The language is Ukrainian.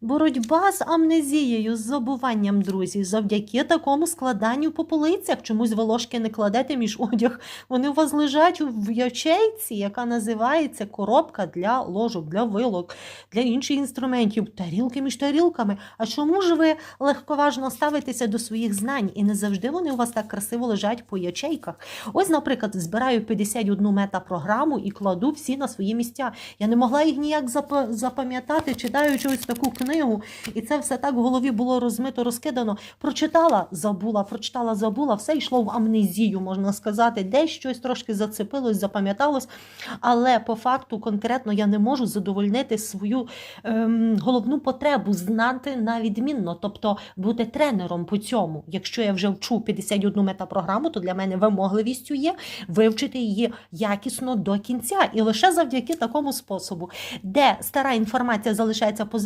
Боротьба з амнезією, з забуванням, друзі, завдяки такому складанню по полицях. Чомусь ви ложки не кладете між одяг. Вони у вас лежать в ячейці, яка називається коробка для ложок, для вилок, для інших інструментів, тарілки між тарілками. А чому ж ви легковажно ставитеся до своїх знань і не завжди вони у вас так красиво лежать по ячейках? Ось, наприклад, збираю 51 метапрограму і кладу всі на свої місця. Я не могла їх ніяк зап- запам'ятати, читаючи ось таку книгу, і це все так в голові було розмито, розкидано. Прочитала, забула, прочитала, забула, все йшло в амнезію, можна сказати. Десь щось трошки зацепилось, запам'яталось. Але по факту конкретно я не можу задовольнити свою ем, головну потребу знати на відмінно, тобто бути тренером по цьому. Якщо я вже вчу 51 метапрограму, то для мене вимогливістю є вивчити її якісно до кінця. І лише завдяки такому способу, де стара інформація залишається поза.